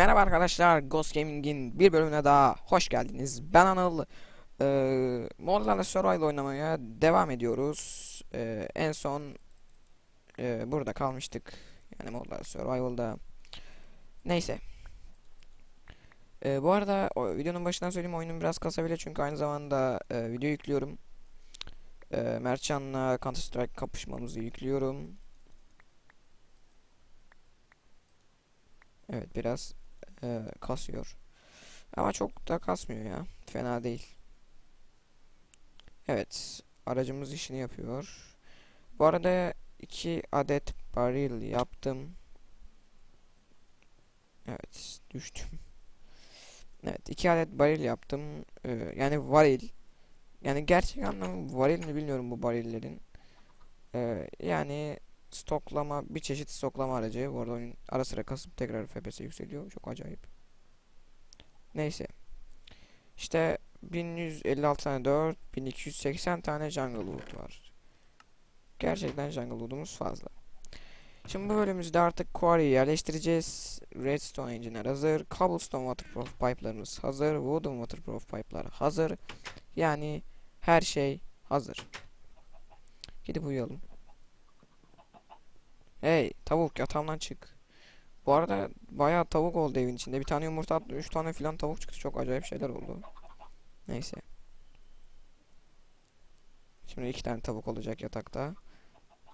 Merhaba arkadaşlar, Ghost Gaming'in bir bölümüne daha hoş geldiniz. Ben Anıl. Ee, Modlarla Survival oynamaya devam ediyoruz. Ee, en son e, burada kalmıştık. Yani Modlarla Survival'da. Neyse. Ee, bu arada o, videonun başından söyleyeyim oyunun biraz kasabilir çünkü aynı zamanda e, video yüklüyorum. E, Mertcan'la Counter Strike kapışmamızı yüklüyorum. Evet biraz e, kasıyor. Ama çok da kasmıyor ya. Fena değil. Evet. Aracımız işini yapıyor. Bu arada iki adet baril yaptım. Evet. Düştüm. Evet. iki adet baril yaptım. Ee, yani varil. Yani gerçek anlamı varil mi bilmiyorum bu barillerin. Ee, yani stoklama bir çeşit stoklama aracı. Bu arada oyun ara sıra kasıp tekrar FPS yükseliyor. Çok acayip. Neyse. İşte 1156 tane 4, 1280 tane jungle loot var. Gerçekten jungle loot'umuz fazla. Şimdi bu bölümümüzde artık quarry'i yerleştireceğiz. Redstone engine'ler hazır. Cobblestone waterproof pipe'larımız hazır. Wooden waterproof pipe'lar hazır. Yani her şey hazır. Gidip uyuyalım. Hey tavuk yatağımdan çık. Bu arada bayağı tavuk oldu evin içinde. Bir tane yumurta attı. Üç tane filan tavuk çıktı. Çok acayip şeyler oldu. Neyse. Şimdi iki tane tavuk olacak yatakta.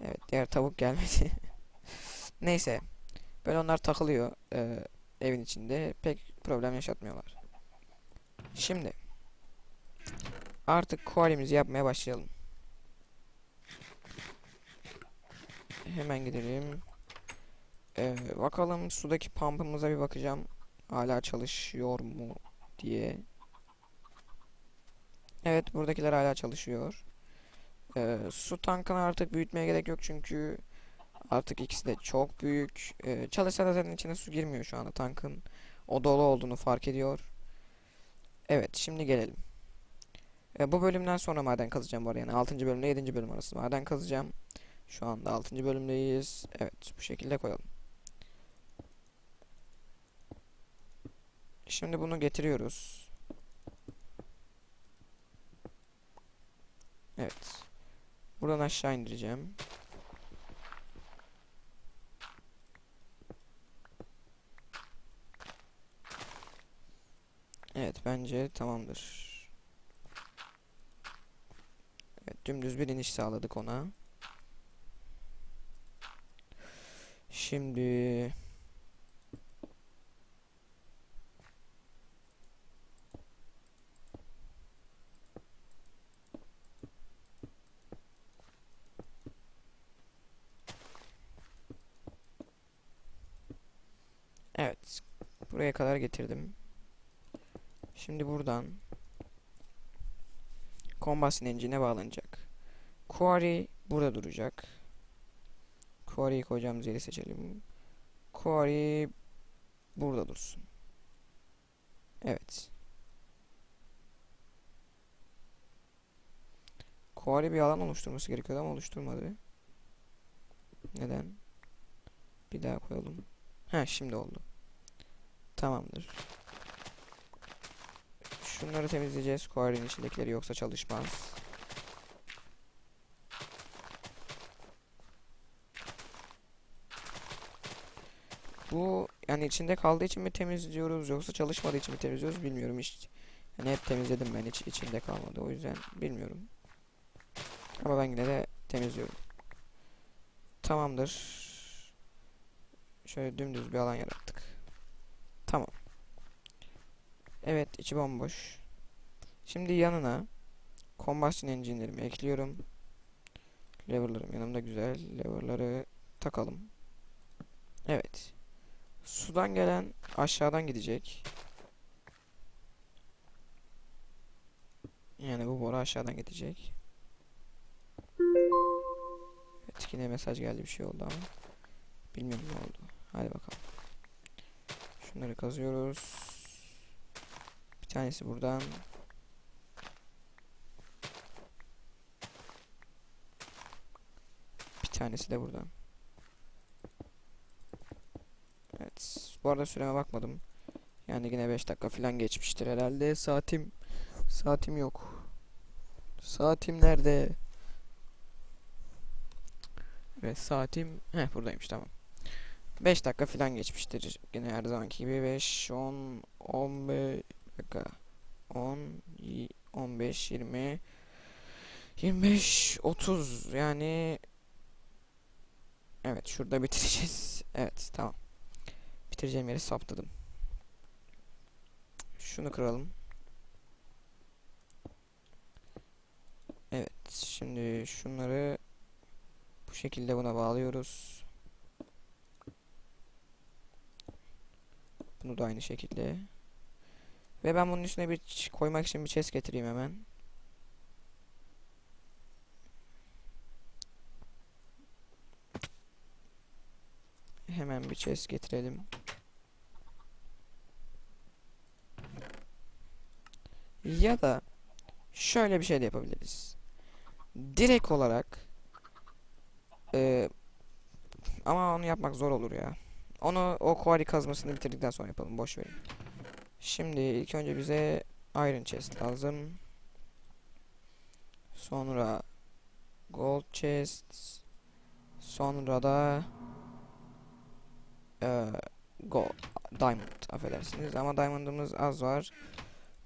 Evet diğer tavuk gelmedi. Neyse. Böyle onlar takılıyor e, evin içinde. Pek problem yaşatmıyorlar. Şimdi. Artık quarry'mizi yapmaya başlayalım. Hemen gidelim. Ee, bakalım sudaki pump'ımıza bir bakacağım. Hala çalışıyor mu diye. Evet buradakiler hala çalışıyor. Ee, su tankını artık büyütmeye gerek yok çünkü artık ikisi de çok büyük. Ee, çalışsa zaten içine su girmiyor şu anda tankın. O dolu olduğunu fark ediyor. Evet şimdi gelelim. Ee, bu bölümden sonra maden kazacağım bu arada yani 6. bölümle 7. bölüm arası maden kazacağım. Şu anda 6. bölümdeyiz. Evet bu şekilde koyalım. Şimdi bunu getiriyoruz. Evet. Buradan aşağı indireceğim. Evet bence tamamdır. Evet dümdüz bir iniş sağladık ona. Şimdi Evet. Buraya kadar getirdim. Şimdi buradan Combustion Engine'e bağlanacak. Quarry burada duracak. Quarry'yi koyacağımız yeri seçelim. Quarry burada dursun. Evet. Quarry bir alan oluşturması gerekiyordu ama oluşturmadı. Neden? Bir daha koyalım. Ha şimdi oldu. Tamamdır. Şunları temizleyeceğiz. Quarry'nin içindekileri yoksa çalışmaz. Bu yani içinde kaldığı için mi temizliyoruz yoksa çalışmadığı için mi temizliyoruz bilmiyorum hiç. Yani hep temizledim ben hiç içinde kalmadı o yüzden bilmiyorum. Ama ben yine de temizliyorum. Tamamdır. Şöyle dümdüz bir alan yarattık. Tamam. Evet içi bomboş. Şimdi yanına combustion engine'lerimi ekliyorum. Lever'larım yanımda güzel. Lever'ları takalım. Evet. Sudan gelen aşağıdan gidecek. Yani bu boru aşağıdan gidecek. Evet yine mesaj geldi bir şey oldu ama. Bilmiyorum ne oldu. Hadi bakalım. Şunları kazıyoruz. Bir tanesi buradan. Bir tanesi de buradan. Evet. Bu arada süreme bakmadım. Yani yine 5 dakika falan geçmiştir herhalde. Saatim saatim yok. Saatim nerede? Evet saatim heh buradaymış tamam. 5 dakika falan geçmiştir. Yine her zamanki gibi 5 10 15 dakika 10 y- 15 20 25 30 yani Evet şurada bitireceğiz. Evet tamam. Bitireceğim yeri saptadım. Şunu kıralım. Evet şimdi şunları bu şekilde buna bağlıyoruz. Bunu da aynı şekilde. Ve ben bunun üstüne bir koymak için bir chest getireyim hemen. Hemen bir chest getirelim. Ya da şöyle bir şey de yapabiliriz. Direkt olarak eee, ama onu yapmak zor olur ya. Onu o quarry kazmasını bitirdikten sonra yapalım. Boş verin. Şimdi ilk önce bize iron chest lazım. Sonra gold chest. Sonra da eee gold diamond affedersiniz ama diamond'ımız az var.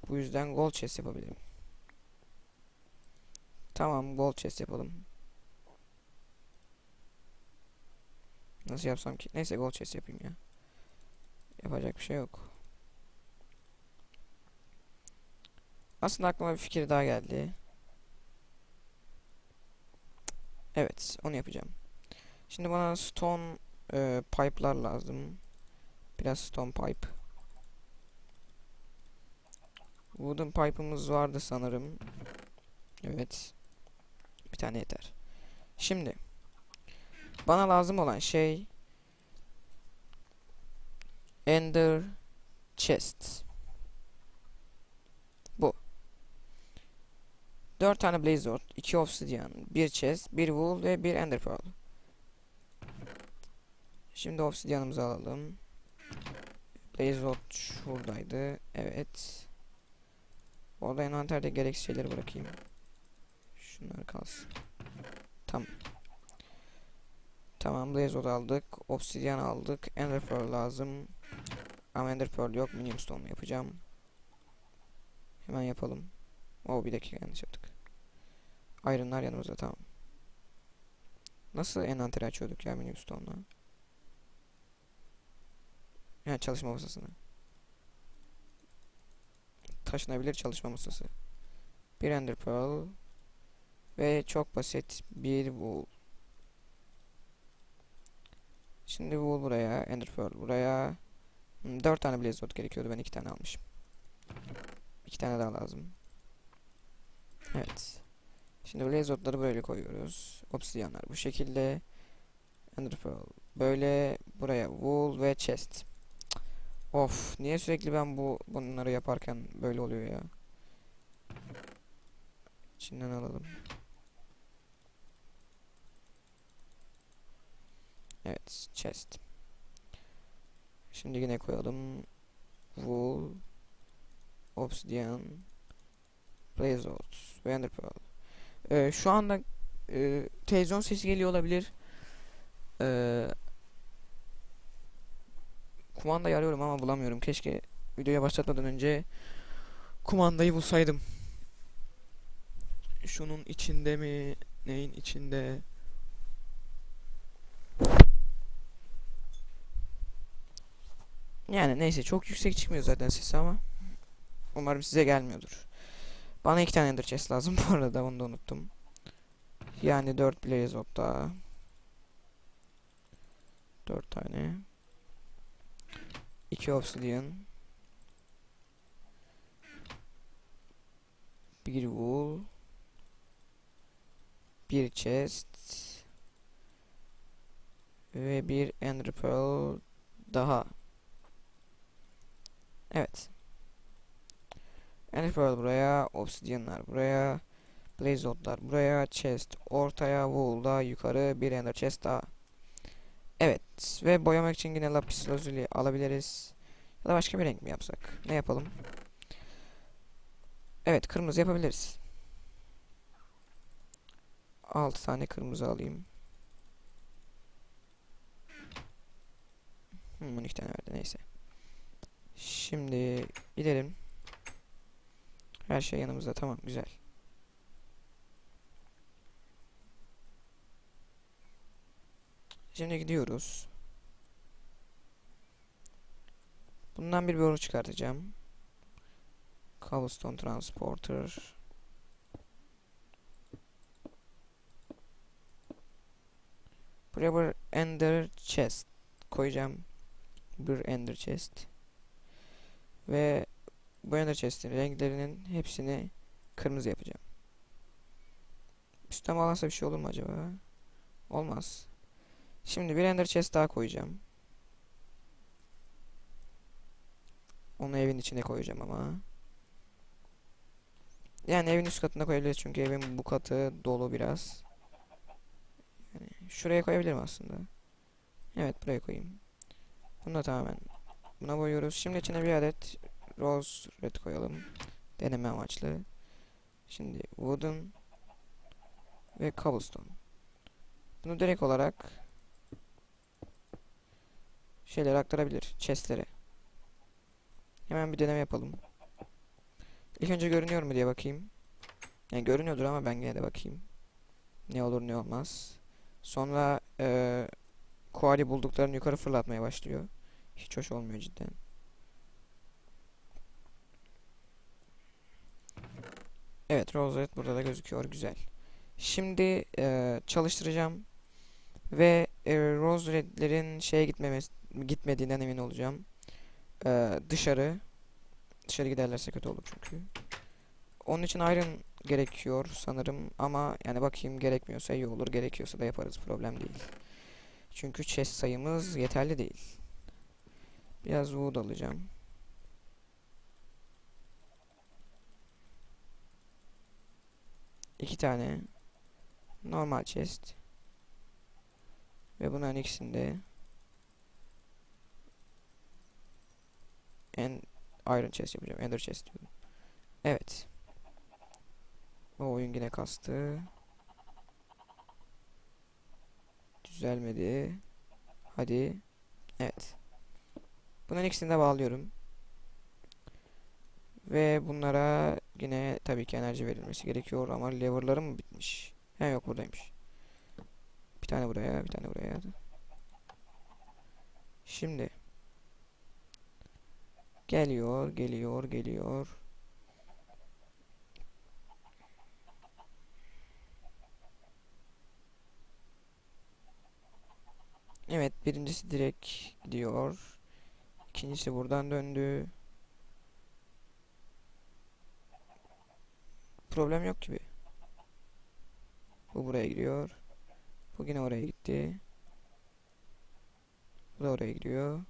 Bu yüzden gold chest yapabilirim. Tamam gold chest yapalım. Nasıl yapsam ki? Neyse gold chest yapayım ya. Yapacak bir şey yok. Aslında aklıma bir fikir daha geldi. Evet, onu yapacağım. Şimdi bana stone e, pipe'lar lazım. Biraz stone pipe. Wooden pipe'ımız vardı sanırım. Evet. Bir tane yeter. Şimdi bana lazım olan şey Ender Chest. Bu. 4 tane Blaze Sword, 2 Obsidian, 1 Chest, 1 Wool ve 1 Ender Pearl. Şimdi Obsidian'ımızı alalım. Blaze Sword şuradaydı. Evet. Orada envanterde gereksiz şeyleri bırakayım. Şunlar kalsın. Tamam. Tamam Blaze Rod aldık. Obsidian aldık. Ender Pearl lazım. Ama Ender Pearl yok. Minium Stone yapacağım. Hemen yapalım. Oo bir dakika yanlış yaptık. Iron'lar yanımızda tamam. Nasıl envanteri açıyorduk ya Minium Stone'la? Ha çalışma masasını. Taşınabilir çalışma masası. Bir Ender Pearl. Ve çok basit bir wool. Şimdi wool buraya, Ender Pearl buraya. Hmm, 4 tane Blaze Rod gerekiyordu. Ben 2 tane almışım. 2 tane daha lazım. Evet. Şimdi Blaze Rod'ları böyle koyuyoruz. Obsidianlar bu şekilde. Ender Pearl böyle buraya wool ve chest. Of, niye sürekli ben bu bunları yaparken böyle oluyor ya? İçinden alalım. Evet, chest. Şimdi yine koyalım. Wool, Obsidian, Blaze Rod ve Ender Pearl. Ee, şu anda e, televizyon sesi geliyor olabilir. Ee, kumandayı arıyorum ama bulamıyorum. Keşke videoya başlatmadan önce kumandayı bulsaydım. Şunun içinde mi? Neyin içinde? Yani neyse çok yüksek çıkmıyor zaten sesi ama umarım size gelmiyordur. Bana iki tane Ender Chest lazım bu arada onu da unuttum. Yani 4 Blaze daha. 4 tane. 2 Obsidian. Bir Wool. Bir Chest. Ve bir Ender Pearl daha. Evet. Ender Pearl buraya, Obsidian'lar buraya, Blaze Rod'lar buraya, Chest ortaya, Wool da yukarı, bir Ender Chest daha. Evet ve boyamak için yine lapis lazuli alabiliriz. Ya da başka bir renk mi yapsak? Ne yapalım? Evet kırmızı yapabiliriz. 6 tane kırmızı alayım. Hmm, 12 tane verdi neyse. Şimdi gidelim. Her şey yanımızda tamam güzel. Şimdi gidiyoruz. Bundan bir boru çıkartacağım. Cobblestone Transporter. Buraya bir Ender Chest koyacağım. Bir Ender Chest. Ve bu Ender Chest'in renklerinin hepsini kırmızı yapacağım. Üstten bağlansa bir şey olur mu acaba? Olmaz. Şimdi bir Ender Chest daha koyacağım. Onu evin içine koyacağım ama. Yani evin üst katına koyabiliriz çünkü evin bu katı dolu biraz. Yani şuraya koyabilirim aslında. Evet buraya koyayım. Bunu da tamamen buna boyuyoruz. Şimdi içine bir adet rose red koyalım. Deneme amaçlı. Şimdi wooden ve cobblestone. Bunu direkt olarak şeylere aktarabilir. Chestlere. Hemen bir deneme yapalım. İlk önce görünüyor mu diye bakayım. Yani görünüyordur ama ben yine de bakayım. Ne olur ne olmaz. Sonra eee koali bulduklarını yukarı fırlatmaya başlıyor. Hiç hoş olmuyor cidden. Evet Rosette burada da gözüküyor. Güzel. Şimdi eee, çalıştıracağım. Ve e, Rosered'lerin şeye gitmemesi, gitmediğinden emin olacağım. Eee, dışarı. Dışarı giderlerse kötü olur çünkü. Onun için iron gerekiyor sanırım ama yani bakayım gerekmiyorsa iyi olur. Gerekiyorsa da yaparız. Problem değil. Çünkü chest sayımız yeterli değil. Biraz wood alacağım. İki tane normal chest. Ve bunların ikisinde en iron chest yapacağım. Ender chest diyorum. Evet. O oyun yine kastı. Düzelmedi. Hadi. Evet. Bunların ikisini de bağlıyorum. Ve bunlara yine tabii ki enerji verilmesi gerekiyor ama lever'larım mı bitmiş? He yok buradaymış. Bir tane buraya, bir tane buraya. Şimdi geliyor, geliyor, geliyor. Evet, birincisi direkt gidiyor. İkincisi buradan döndü. Problem yok gibi. Bu buraya gidiyor. Bu yine oraya gitti. Bu da oraya gidiyor.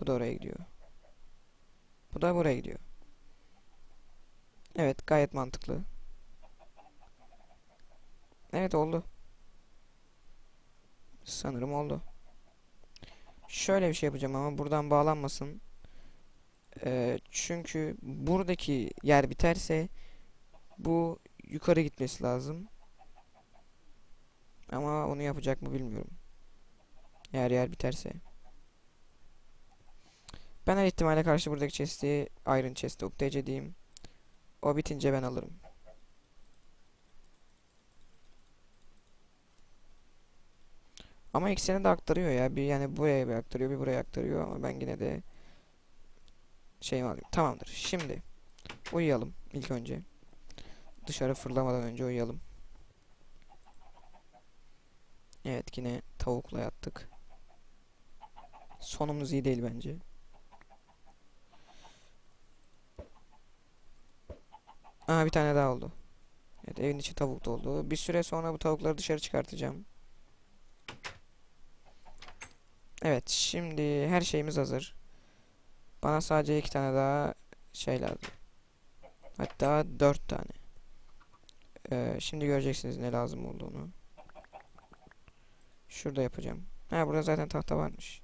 Bu da oraya gidiyor. Bu da buraya gidiyor. Evet, gayet mantıklı. Evet oldu. Sanırım oldu. Şöyle bir şey yapacağım ama buradan bağlanmasın. Ee, çünkü buradaki yer biterse bu yukarı gitmesi lazım. Ama onu yapacak mı bilmiyorum. Eğer yer biterse. Ben her ihtimale karşı buradaki chest'i Iron Chest'e update diyeyim. O bitince ben alırım. Ama ikisini de aktarıyor ya. Bir yani buraya bir aktarıyor, bir buraya aktarıyor ama ben yine de şey alayım. Tamamdır. Şimdi uyuyalım ilk önce. Dışarı fırlamadan önce uyuyalım. Evet yine tavukla yattık. Sonumuz iyi değil bence. Aa bir tane daha oldu. Evet evin içi tavuk doldu. Bir süre sonra bu tavukları dışarı çıkartacağım. Evet şimdi her şeyimiz hazır. Bana sadece iki tane daha şey lazım. Hatta dört tane. Ee, şimdi göreceksiniz ne lazım olduğunu. Şurada yapacağım. Ha burada zaten tahta varmış.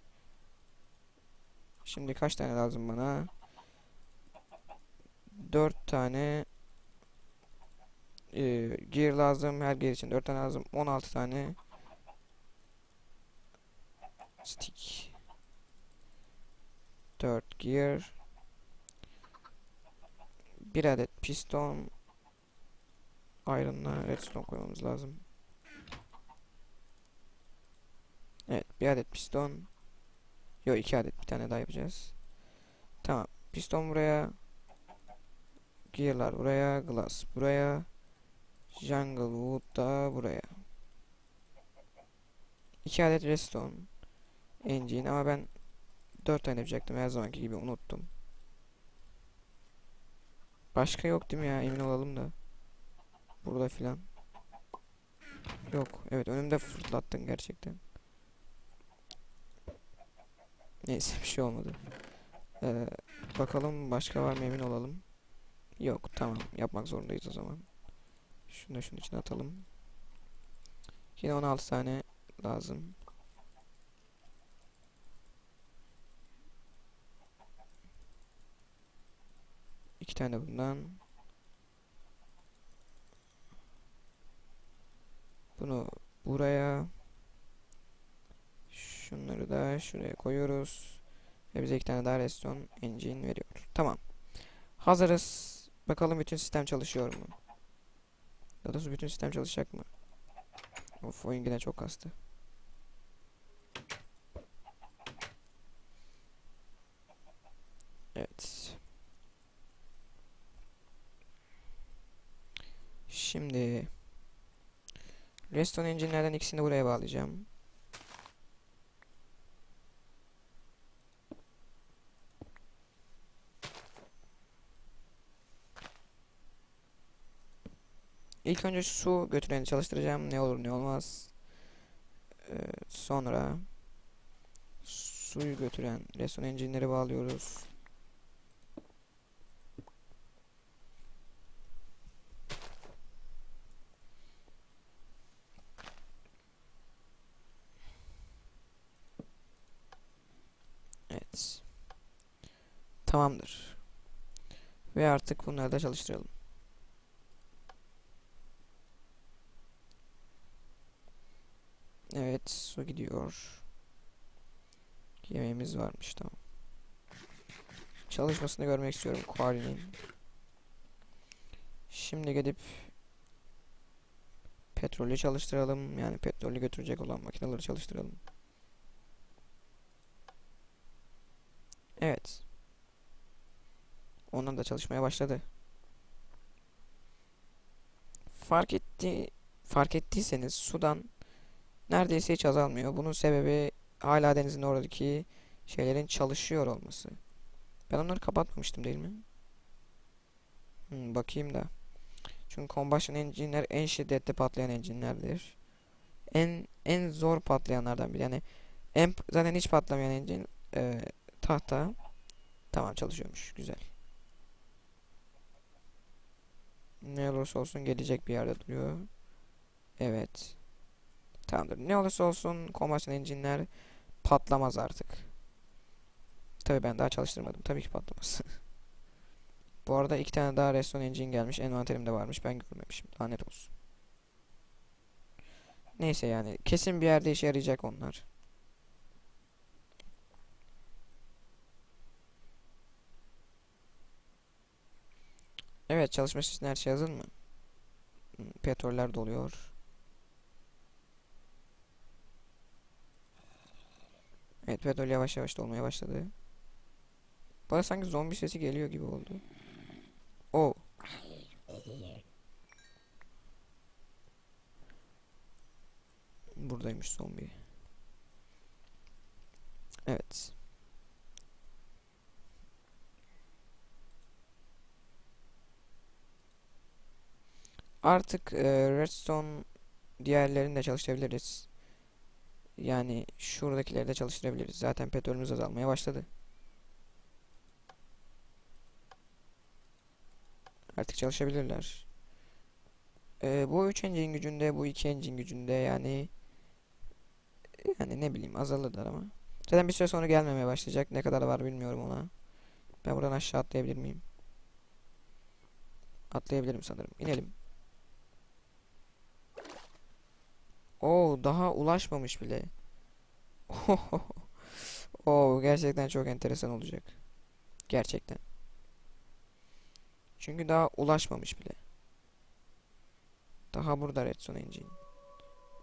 Şimdi kaç tane lazım bana? 4 tane e, gear lazım. Her gear için 4 tane lazım. 16 tane stick. 4 gear. 1 adet piston. Iron'la redstone koymamız lazım. Evet, bir adet piston. Yok, iki adet bir tane daha yapacağız. Tamam. Piston buraya. Gear'lar buraya, glass buraya. Jungle wood da buraya. İki adet redstone. Engine ama ben dört tane yapacaktım her zamanki gibi unuttum. Başka yok değil mi ya emin olalım da. Burada filan. Yok. Evet önümde fırlattın gerçekten. Neyse bir şey olmadı. Ee, bakalım başka var mı emin olalım. Yok tamam yapmak zorundayız o zaman. Şunu da şunun içine atalım. Yine 16 tane lazım. İki tane bundan. Bunu buraya. Şunları da şuraya koyuyoruz. Ve bize iki tane daha redstone engine veriyor. Tamam. Hazırız. Bakalım bütün sistem çalışıyor mu? Ya da bütün sistem çalışacak mı? Of oyun yine çok kastı. Evet. Şimdi Redstone engine'lerden ikisini buraya bağlayacağım. İlk önce su götüreni çalıştıracağım. Ne olur ne olmaz. Ee, sonra suyu götüren redstone engine'leri bağlıyoruz. Evet. Tamamdır. Ve artık bunları da çalıştıralım. Evet, su gidiyor. Yemeğimiz varmış tamam. Çalışmasını görmek istiyorum Quarry'nin. Şimdi gidip petrolü çalıştıralım. Yani petrolü götürecek olan makineleri çalıştıralım. Evet. Onlar da çalışmaya başladı. Fark etti fark ettiyseniz sudan neredeyse hiç azalmıyor. Bunun sebebi hala denizin oradaki şeylerin çalışıyor olması. Ben onları kapatmamıştım değil mi? Hmm, bakayım da. Çünkü combustion engine'ler en şiddetli patlayan engine'lerdir. En en zor patlayanlardan biri. Yani en zaten hiç patlamayan engine e, tahta. Tamam çalışıyormuş. Güzel. Ne olursa olsun gelecek bir yerde duruyor. Evet. Tamamdır. Ne olursa olsun combustion engine'ler patlamaz artık. Tabii ben daha çalıştırmadım. Tabii ki patlamaz. Bu arada iki tane daha redstone engine gelmiş. Envanterimde varmış. Ben görmemişim. Lanet olsun. Neyse yani. Kesin bir yerde işe yarayacak onlar. Evet çalışması için her şey hazır mı? Hmm, Petroller doluyor. Evet petrol yavaş yavaş dolmaya başladı. Bana sanki zombi sesi geliyor gibi oldu. O. Buradaymış zombi. Evet. Artık e, redstone diğerlerini de çalıştırabiliriz. Yani şuradakileri de çalıştırabiliriz. Zaten petrolümüz azalmaya başladı. Artık çalışabilirler. Ee, bu 3 engine gücünde, bu 2 engine gücünde yani yani ne bileyim azalırlar ama. Zaten bir süre sonra gelmemeye başlayacak. Ne kadar var bilmiyorum ona. Ben buradan aşağı atlayabilir miyim? Atlayabilirim sanırım. İnelim. Oo daha ulaşmamış bile. Oo gerçekten çok enteresan olacak. Gerçekten. Çünkü daha ulaşmamış bile. Daha burada Redstone Engine.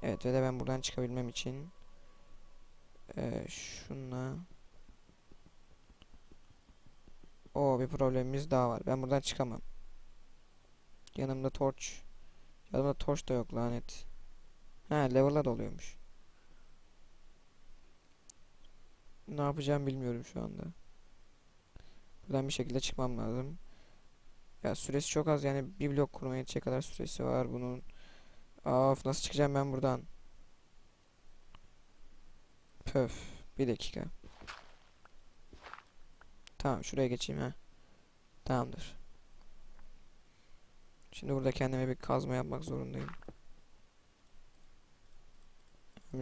Evet ve de ben buradan çıkabilmem için ee, şunla o bir problemimiz daha var. Ben buradan çıkamam. Yanımda torch. Yanımda torch da yok lanet. Ha level'lar oluyormuş. Ne yapacağım bilmiyorum şu anda. Buradan bir şekilde çıkmam lazım. Ya süresi çok az yani bir blok kurmaya yetecek kadar süresi var bunun. Of nasıl çıkacağım ben buradan? Pöf. Bir dakika. Tamam şuraya geçeyim ha. Tamamdır. Şimdi burada kendime bir kazma yapmak zorundayım.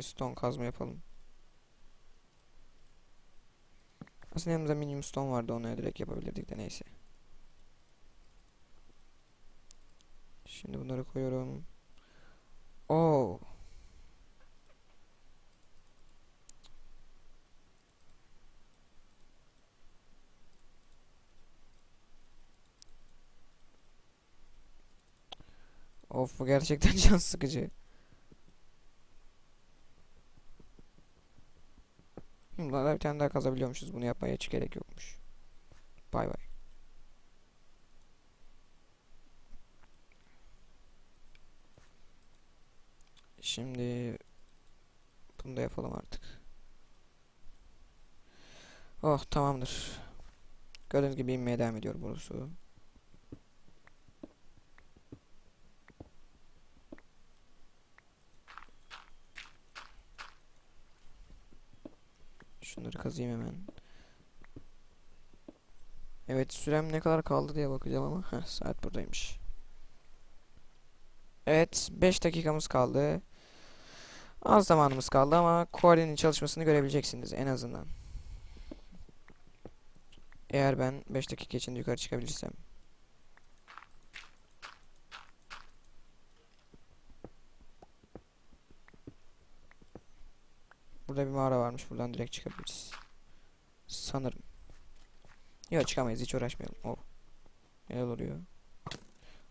Stone kazma yapalım. Aslında yanımızda minimum stone vardı onu direkt yapabilirdik de neyse. Şimdi bunları koyuyorum. Oo. Of bu gerçekten can sıkıcı. Daha bir tane daha kazabiliyormuşuz. Bunu yapmaya hiç gerek yokmuş. Bay bay. Şimdi bunu da yapalım artık. Oh tamamdır. Gördüğünüz gibi inmeye devam ediyor burası. Şunları kazıyım hemen. Evet sürem ne kadar kaldı diye bakacağım ama heh, saat buradaymış. Evet 5 dakikamız kaldı. Az zamanımız kaldı ama Quarry'nin çalışmasını görebileceksiniz en azından. Eğer ben 5 dakika içinde yukarı çıkabilirsem. Burada bir mağara varmış. Buradan direkt çıkabiliriz. Sanırım. Yok çıkamayız. Hiç uğraşmayalım. Oh. Neler oluyor?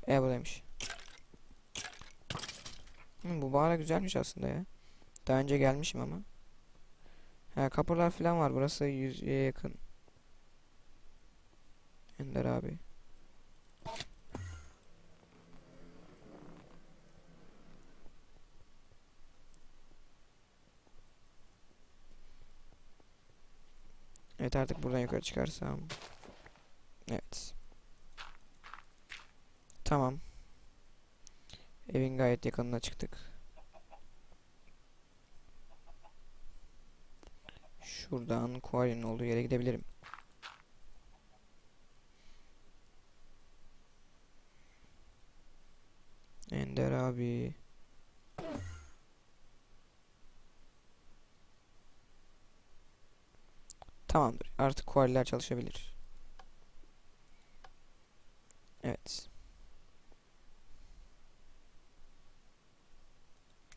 E buradaymış. Hmm, bu mağara güzelmiş aslında ya. Daha önce gelmişim ama. Ha kapılar falan var. Burası yüzeye yakın. Ender abi. Evet artık buradan yukarı çıkarsam. Evet. Tamam. Evin gayet yakınına çıktık. Şuradan Quarry'nin olduğu yere gidebilirim. Ender abi. Tamamdır. Artık Quarry'ler çalışabilir. Evet.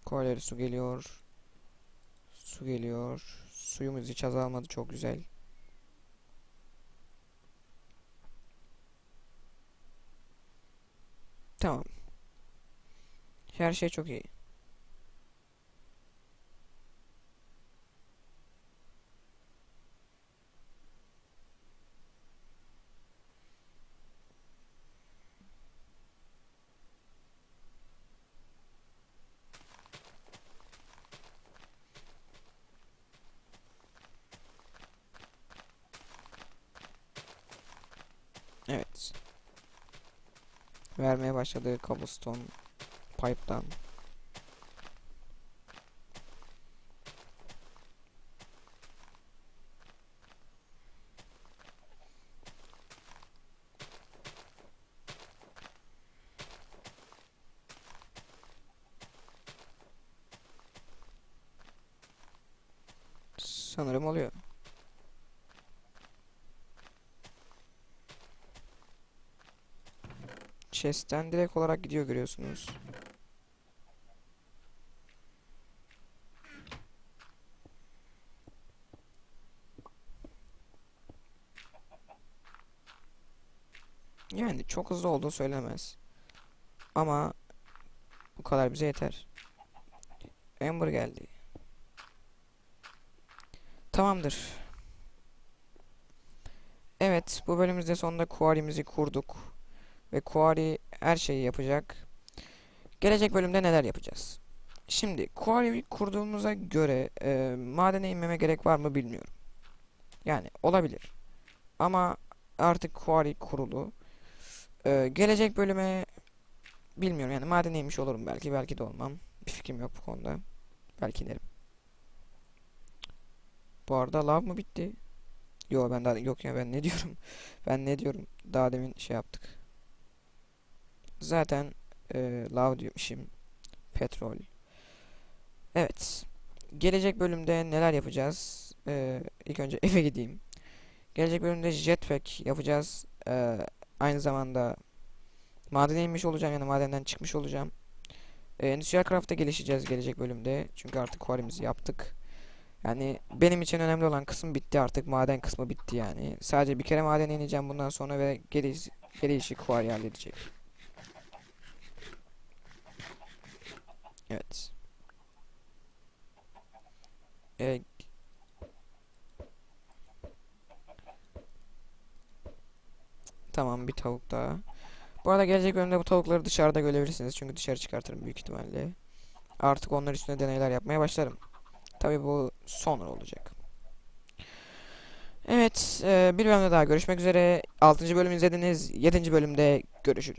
Quarry'lere su geliyor. Su geliyor. Suyumuz hiç azalmadı. Çok güzel. Tamam. Her şey çok iyi. Evet. Vermeye başladı cobblestone pipe'dan. Sanırım oluyor. Chest'ten direkt olarak gidiyor görüyorsunuz. Yani çok hızlı olduğu söylemez. Ama bu kadar bize yeter. Ember geldi. Tamamdır. Evet, bu bölümümüzde sonunda quarry'mizi kurduk. Ve quarry her şeyi yapacak. Gelecek bölümde neler yapacağız? Şimdi quarry kurduğumuza göre e, madene inmeme gerek var mı bilmiyorum. Yani olabilir. Ama artık quarry kurulu. E, gelecek bölüme bilmiyorum yani madene inmiş olurum belki belki de olmam. Bir fikrim yok bu konuda. Belki inerim. Bu arada lav mı bitti? Yo ben daha yok ya ben ne diyorum? Ben ne diyorum? Daha demin şey yaptık. Zaten e, lav diyormuşum. Petrol. Evet. Gelecek bölümde neler yapacağız? E, ilk önce eve gideyim. Gelecek bölümde jetpack yapacağız. E, aynı zamanda madene inmiş olacağım yani madenden çıkmış olacağım. E, Endüstriyel Craft'a gelişeceğiz gelecek bölümde. Çünkü artık quarry'mizi yaptık. Yani benim için önemli olan kısım bitti artık. Maden kısmı bitti yani. Sadece bir kere madene ineceğim bundan sonra ve geri, geri işi quarry halledecek. Evet. Ee, tamam bir tavuk daha. Bu arada gelecek bölümde bu tavukları dışarıda görebilirsiniz. Çünkü dışarı çıkartırım büyük ihtimalle. Artık onlar üstüne deneyler yapmaya başlarım. Tabii bu sonra olacak. Evet, e, bir bölümde daha görüşmek üzere. 6. bölüm izlediniz. 7. bölümde görüşürüz.